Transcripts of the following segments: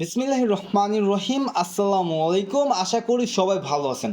বিসমিল্লাহ রহমান রহিম আসসালামু আলাইকুম আশা করি সবাই ভালো আছেন।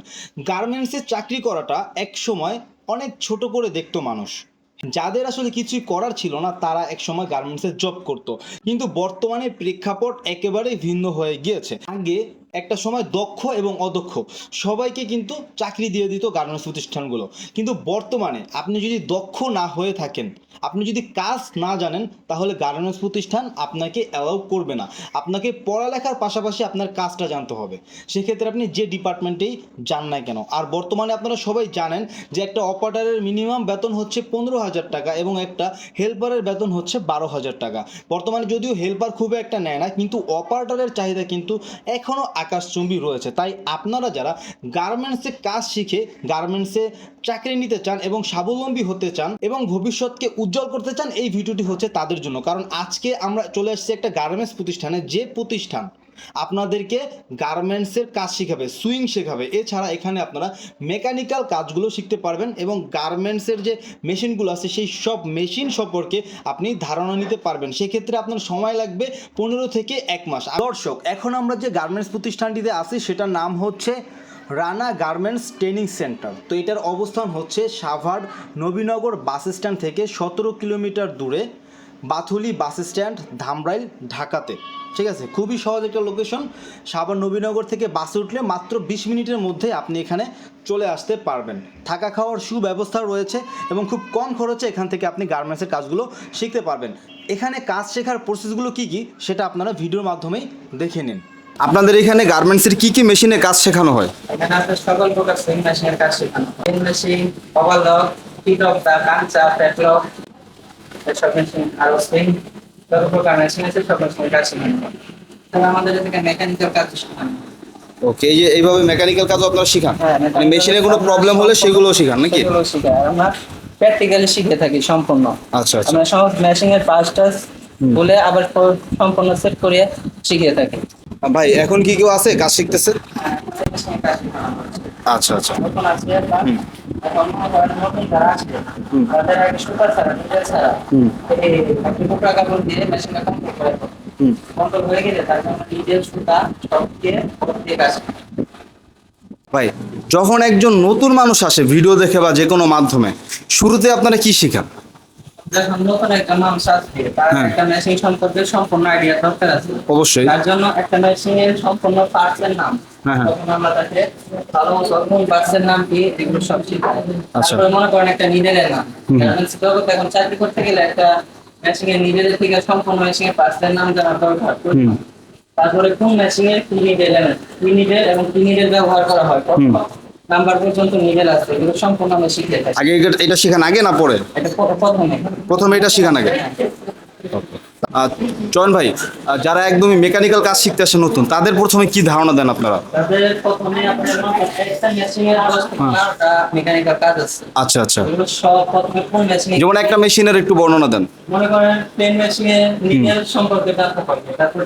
গার্মেন্টসে চাকরি করাটা এক সময় অনেক ছোট করে দেখতো মানুষ। যাদের আসলে কিছুই করার ছিল না, তারা এক সময় গার্মেন্টসে জব করত। কিন্তু বর্তমানে প্রেক্ষাপট একেবারেই ভিন্ন হয়ে গিয়েছে। আগে একটা সময় দক্ষ এবং অদক্ষ। সবাইকে কিন্তু চাকরি দিয়ে দিত গার্মেন্টস প্রতিষ্ঠানগুলো। কিন্তু বর্তমানে আপনি যদি দক্ষ না হয়ে থাকেন, আপনি যদি কাজ না জানেন, তাহলে গার্মেন্টস প্রতিষ্ঠান আপনাকে অ্যালাউ করবে না। আপনাকে পড়ালেখার পাশাপাশি আপনার কাজটা জানতে হবে। সেক্ষেত্রে আপনি যে ডিপার্টমেন্টেই যান না কেন। আর বর্তমানে আপনারা সবাই জানেন যে একটা অপারেটারের মিনিমাম বেতন হচ্ছে পনেরো হাজার টাকা এবং একটা হেল্পারের বেতন হচ্ছে বারো হাজার টাকা। বর্তমানে যদিও হেল্পার খুব একটা নেয় না, কিন্তু অপারেটারের চাহিদা কিন্তু এখনও আকাশচুম্বী রয়েছে। তাই আপনারা যারা গার্মেন্টসে কাজ শিখে, গার্মেন্টসে চাকরি নিতে চান এবং স্বাবলম্বী হতে চান এবং ভবিষ্যৎকে উজ্জ্বল করতে চান, এই ভিডিওটি হচ্ছে তাদের জন্য। কারণ আজকে আমরা চলে এসেছি একটা গার্মেন্টস প্রতিষ্ঠানে যে প্রতিষ্ঠান আপনাদেরকে গার্মেন্টসের কাজ শেখাবে সুইং শেখাবে। এছাড়া এখানে আপনারা মেকানিক্যাল কাজগুলো শিখতে পারবেন এবং গার্মেন্টসের যে মেশিনগুলো আছে, সেই সব মেশিন সম্পর্কে আপনি ধারণা নিতে পারবেন। সেক্ষেত্রে আপনার সময় লাগবে পনেরো থেকে এক মাস। দর্শক, এখন আমরা যে গার্মেন্টস প্রতিষ্ঠানটিতে আছি, সেটার নাম হচ্ছে রানা গার্মেন্টস ট্রেনিং সেন্টার তো এটার অবস্থান হচ্ছে সাভার নবীনগর বাস স্ট্যান্ড থেকে সতেরো কিলোমিটার দূরে। বাথুলি বাস স্ট্যান্ড, ধামরাইল, ঢাকাতে। ঠিক আছে? খুবই সহজ একটা লোকেশন সাভার নবীনগর থেকে বাসে উঠলে মাত্র বিশ মিনিটের মধ্যে আপনি এখানে চলে আসতে পারবেন। থাকা খাওয়ার সুব্যবস্থা রয়েছে এবং খুব কম খরচে এখান থেকে আপনি গার্মেন্টসের কাজগুলো শিখতে পারবেন। এখানে কাজ শেখার প্রসেসগুলো কী কী, সেটা আপনারা ভিডিওর মাধ্যমেই দেখে নিন। আপনাদের এখানে গার্মেন্টসের কি কি মেশিনে কাজ শেখানো হয়? এখানে আছে সকল প্রকার সুইং মেশিনের কাজ শেখানো পেন মেশিন ওভারলক অফ দা কাঞ্চা প্যাটলক এসব মেশিন আরও সুইং যত প্রকার মেশিন আছে সব মেশিনের কাজ শেখানো হয়। তবে আমাদের এদিকে মেকানিক্যাল কাজ শেখানো ওকে এই যে এইভাবে মেকানিক্যাল কাজও আপনারা শিখান? মানে মেশিনে কোনো প্রবলেম হলে সেগুলো শিখান নাকি? সেগুলো আমরা প্র্যাকটিক্যালি শিখে থাকি সম্পূর্ণ। আচ্ছা আচ্ছা। আমরা সব মেশিনের পাঁচ টাচ বলে আবার সম্পূর্ণ সেট করে শিখিয়ে থাকি। ভাই এখন কি কেউ আছে? কাজ শিখতেছে? হ্যাঁ। আচ্ছা আচ্ছা। ভাই, যখন একজন নতুন মানুষ আসে ভিডিও দেখে বা যে কোনো মাধ্যমে, শুরুতে আপনারা কি শিখান? যখন নতুন একটা মানুষ আসবে তার হ্যাঁ। একটা মেশিন সম্পর্কে সম্পূর্ণ আইডিয়া দরকার আছে। অবশ্যই। তার জন্য একটা মেশিনের সম্পূর্ণ পার্টস এর নাম। হ্যাঁ, হ্যাঁ। তখন আমরা তাকে ভালো মতো কোন পার্টস এর নাম কি এগুলো সব শিখাই আচ্ছা। তারপরে মনে করেন একটা নিডেলের নাম। এখন চাকরি করতে গেলে একটা মেশিনের নিডেলের থেকে সম্পূর্ণ পার্টস এর নাম জানা দরকার। তারপরে কোন মেশিনের কি নিডেল কি নিডেল এবং কি নিডেল ব্যবহার করা হয়? নাম্বার পর্যন্ত নিডেল আছে এগুলো সম্পূর্ণ আমরা শিখে থাকি আগে এটা- শেখান আগে না পরে? এটা প্রথমে। প্রথমে এটা শেখান আগে। চয়ন ভাই যারা একদমই মেকানিক্যাল কাজ শিখতে আসে নতুন তাদের প্রথমে কি ধারণা দেন আপনারা? তাদের প্রথমে মেকানিক্যাল কাজ আছে। আচ্ছা আচ্ছা। সব প্রথমে কোন মেশিনে যেমন একটা মেশিনের একটু বর্ণনা দেন। মনে করেন প্লেন মেশিনে নিডেল সম্পর্কে জানতে হবে তারপর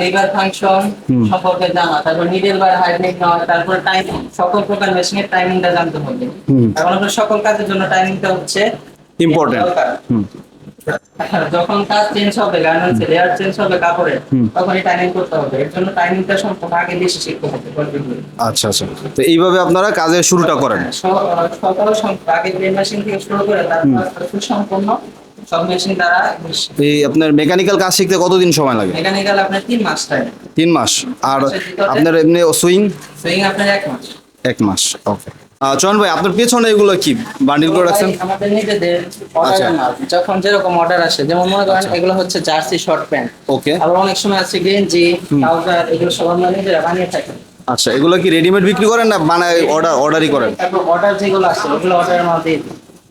লিভার ফাংশন সম্পর্কে জানা। তারপর নিডেল বার হাইড্রিক নেওয়া তারপর টাইমিং সকল প্রকার মেশিনের টাইমিংটা জানতে হবে। এখন আপনার সকল কাজের জন্য টাইমিংটা হচ্ছে ইম্পর্টেন্ট যখন কাজ চেঞ্জ হবে গার্মেন্টস লেয়ার চেঞ্জ হবে কাপড়ে। তখন এই টাইমিং করতে হবে। এর জন্য টাইমিংটা সম্পূর্ণ আগে বেশি শিখতে হবে আচ্ছা আচ্ছা। তো এইভাবে আপনারা কাজের শুরুটা করেন। সকল আগে মেশিন থেকে শুরু করে তারপর সম্পূর্ণ সব মেশিন দ্বারা এই আপনার মেকানিক্যাল কাজ শিখতে কতদিন সময় লাগে? মেকানিক্যাল আপনার তিন মাস টাইম তিন মাস। আর আপনার এমনি সুইং সুইং আপনার এক মাস। এক মাস ওকে চয়ন ভাই আপনার পেছনে এগুলো কি? বান্ডিল করে রাখছেন? আমাদের নিজেদের আচ্ছা। অর্ডার মাল যখন যেরকম অর্ডার আসে যেমন মনে করেন এগুলো হচ্ছে জার্সি শর্ট প্যান্ট ওকে আবার অনেক সময় আছে গেঞ্জি ট্রাউজার এগুলো সব আমরা নিজেরা বানিয়ে থাকি। আচ্ছা এগুলো কি রেডিমেড বিক্রি করেন না বানায় অর্ডার অর্ডারই করেন? অর্ডার যেগুলো আছে ওগুলো অর্ডার মাল দিয়ে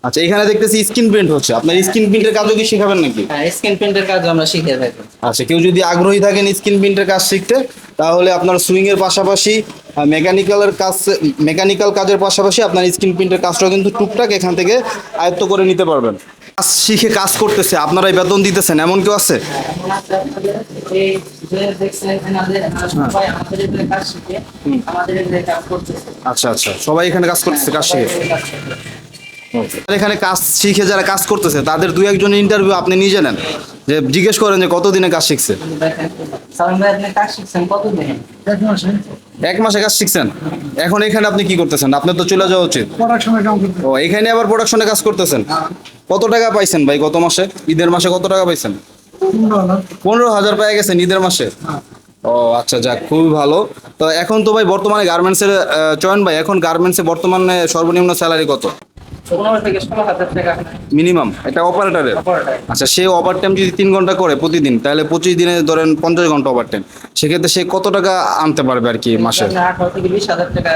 আচ্ছা এখানে দেখতেছি স্ক্রিন প্রিন্ট হচ্ছে। আপনার স্ক্রিন প্রিন্টের কাজও কি শেখাবেন নাকি? হ্যাঁ স্ক্রিন প্রিন্টের কাজ আমরা শিখে থাকি। আচ্ছা কেউ যদি আগ্রহী থাকেন স্ক্রিন প্রিন্টের কাজ শিখতে তাহলে আপনার সুইং এর পাশাপাশি মেকানিক্যালের কাজ মেকানিক্যাল কাজের পাশাপাশি আপনার স্ক্রিন প্রিন্টের কাজটাও কিন্তু টুকটাক এখান থেকে আয়ত্ত করে নিতে পারবেন। কাজ শিখে কাজ করতেছে আপনারাই বেতন দিতেছেন এমন কেউ আছে? এখন আছে আপনাদের এই যে দেখছেন এনাদের এনারা সবাই আমাদের এখানে কাজ শিখে আমাদের এখানে কাজ করতেছে আচ্ছা আচ্ছা সবাই এখানে কাজ করতেছে কাজ শিখে। এখানে কাজ শিখে যারা কাজ করতেছে, তাদের দুই একজন ইন্টারভিউ আপনি নিজে নেন। যে জিজ্ঞেস করেন যে কতদিনে কাজ শিখছে এক মাসে কাজ শিখছেন? এখন এখানে আপনি কি করতেছেন? আপনার তো চলে যাওয়া উচিত। ও, এখানে আবার প্রোডাকশনে কাজ করতেছেন? কত টাকা পাইছেন ভাই গত মাসে? ঈদের মাসে কত টাকা পাইছেন? পনেরো হাজার হাজার গেছেন ঈদের মাসে? ও আচ্ছা যাক, খুবই ভালো। তো এখন তো ভাই বর্তমানে গার্মেন্টসের চয়ন ভাই, এখন গার্মেন্টসে বর্তমানে সর্বনিম্ন স্যালারি কত? মিনিমাম? এটা অপারেটরের অপারেটর আচ্ছা সে ওভার টাইম যদি তিন ঘণ্টা করে প্রতিদিন তাহলে পঁচিশ দিনে ধরেন পঞ্চাশ ঘণ্টা ওভার টাইম সেক্ষেত্রে সে কত টাকা আনতে পারবে আর কি মাসে? বিশ হাজার টাকা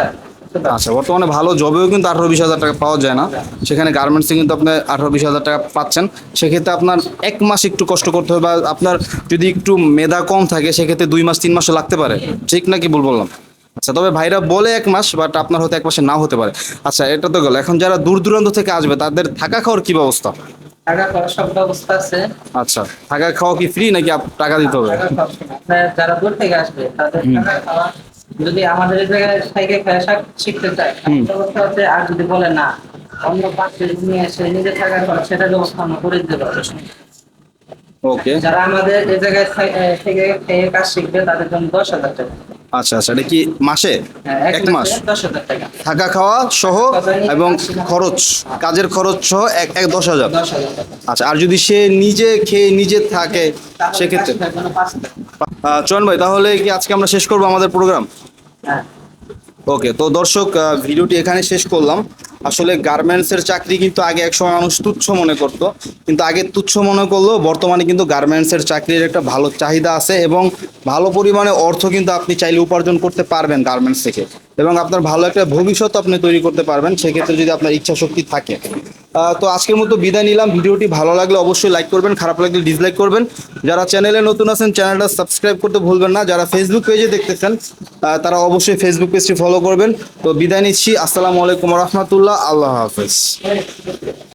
আচ্ছা বর্তমানে ভালো জবেও কিন্তু আঠারো বিশ হাজার টাকা পাওয়া যায় না। সেখানে গার্মেন্টসে কিন্তু আপনি আঠারো বিশ হাজার টাকা পাচ্ছেন। সেক্ষেত্রে আপনার এক মাস একটু কষ্ট করতে হবে বা আপনার যদি একটু মেধা কম থাকে সেক্ষেত্রে দুই মাস তিন মাসও লাগতে পারে। ঠিক নাকি ভুল বললাম? আচ্ছা তবে ভাইরা বলে এক মাস বাট আপনার হয়তো এক মাসে নাও হতে পারে। আচ্ছা এটা তো গেল। এখন যারা দূর দূরান্ত থেকে আসবে তাদের থাকা খাওয়ার কি ব্যবস্থা? সব আছে। আচ্ছা থাকা খাওয়া কি ফ্রি নাকি টাকা দিতে হবে? যারা দূর থেকে আসবে তাদের খাওয়া যদি আমাদের এই জায়গায় খাওয়া শিখতে চায় ব্যবস্থা আছে। আর যদি বলে না অন্য পাশে নিয়ে এসে নিজে থাকা খরচ সেটার ব্যবস্থা আমরা করে দিতে পারব। ওকে যারা আমাদের এই জায়গায় থেকে থেকে কাজ শিখবে তাদের জন্য দশ হাজার টাকা। আচ্ছা আচ্ছা এটা কি মাসে? হ্যাঁ, এক মাস। থাকা খাওয়া সহ এবং খরচ কাজের খরচ সহ এক এক দশ হাজার। আচ্ছা আর যদি সে নিজে খেয়ে নিজে থাকে সেক্ষেত্রে? চয়ন ভাই তাহলে কি আজকে আমরা শেষ করব আমাদের প্রোগ্রাম? হ্যাঁ। ওকে তো দর্শক ভিডিওটি এখানে শেষ করলাম। আসলে গার্মেন্টসের চাকরি কিন্তু আগে একসময় মানুষ তুচ্ছ মনে করত, কিন্তু আগে তুচ্ছ মনে করলেও বর্তমানে কিন্তু গার্মেন্টসের চাকরির একটা ভালো চাহিদা আছে এবং ভালো পরিমাণে অর্থ কিন্তু আপনি চাইলে উপার্জন করতে পারবেন গার্মেন্টস থেকে এবং আপনার ভালো একটা ভবিষ্যৎ আপনি তৈরি করতে পারবেন, সেক্ষেত্রে যদি আপনার ইচ্ছা শক্তি থাকে। তো আজকের মতো বিদায় নিলাম। ভিডিওটি ভালো লাগলে অবশ্যই লাইক করবেন, খারাপ লাগলে ডিসলাইক করবেন। যারা চ্যানেলে নতুন আছেন চ্যানেলটা সাবস্ক্রাইব করতে ভুলবেন না। যারা ফেসবুক পেজে দেখতেছেন তারা অবশ্যই ফেসবুক পেজটি ফলো করবেন। তো বিদায় নিচ্ছি। আসসালামু আলাইকুম রহমতুল্লাহ। আল্লাহ হাফেজ।